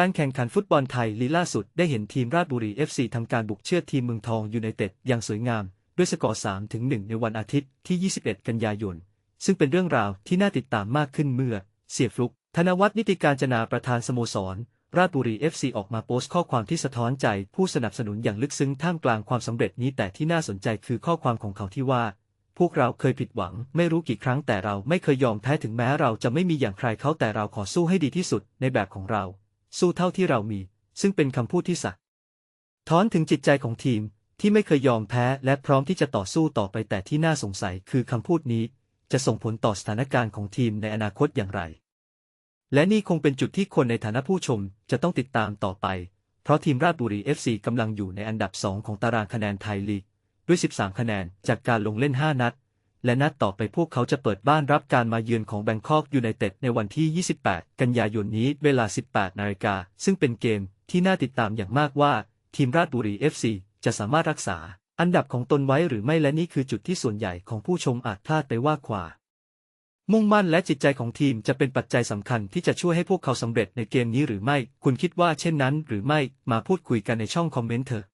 การแข่งขันฟุตบอลไทยลีล่าสุดได้เห็นทีมราชบุรี FC ทำการบุกเชือดทีมเมืองทองยูไนเต็ดอย่างสวยงาม ด้วยสกอร์3ถึง1ในวันอาทิตย์ที่ 21 กันยายน ซึ่งเป็นเรื่องราวที่น่าติดตามมากขึ้นเมื่อ เสียฟลุก ธนวัฒน์นิติการจนาประธานสโมสร ราชบุรี FC ออกมาโพสต์ข้อความที่สะท้อนใจผู้สนับสนุนอย่างลึกซึ้งท่ามกลางความสำเร็จนี้แต่ที่น่าสนใจคือข้อความของเขาที่ว่า พวกเราเคยผิดหวัง ไม่รู้กี่ครั้งแต่เราไม่เคยยอมแพ้ถึงแม้เราจะไม่มีอย่างใครเขาแต่เราขอสู้ให้ดีที่สุดในแบบของเรา สู้เท่าที่เรามี ซึ่งเป็นคำพูดที่สักท้อนถึงจิตใจของทีมที่ไม่เคยยอมแพ้และพร้อมที่จะต่อสู้ต่อไปแต่ที่น่าสงสัยคือคำพูดนี้ จะส่งผลต่อสถานการณ์ของทีมในอนาคตอย่างไร และนี่คงเป็นจุดที่คนในฐานะผู้ชมจะต้องติดตามต่อไป เพราะทีมราชบุรี FC กำลังอยู่ในอันดับ 2 ของตารางคะแนนไทยลีก ด้วย 13 คะแนนจากการลงเล่น 5 นัด และนัดต่อไปพวกเขาจะเปิดบ้านรับการมาเยือนของแบงคอกยูไนเต็ดในวันที่ 28 กันยายนนี้เวลา 18 นาฬิกา ซึ่งเป็นเกมที่น่าติดตามอย่างมากว่า ทีมราชบุรี FC จะสามารถรักษา อันดับของตนไว้หรือไม่และนี่คือจุดที่ส่วนใหญ่ของผู้ชมอาจพลาดไปว่าขวามุ่งมั่นและจิตใจของทีมจะเป็นปัจจัยสำคัญที่จะช่วยให้พวกเขาสำเร็จในเกมนี้หรือไม่ คุณคิดว่าเช่นนั้นหรือไม่ มาพูดคุยกันในช่องคอมเมนต์เถอะ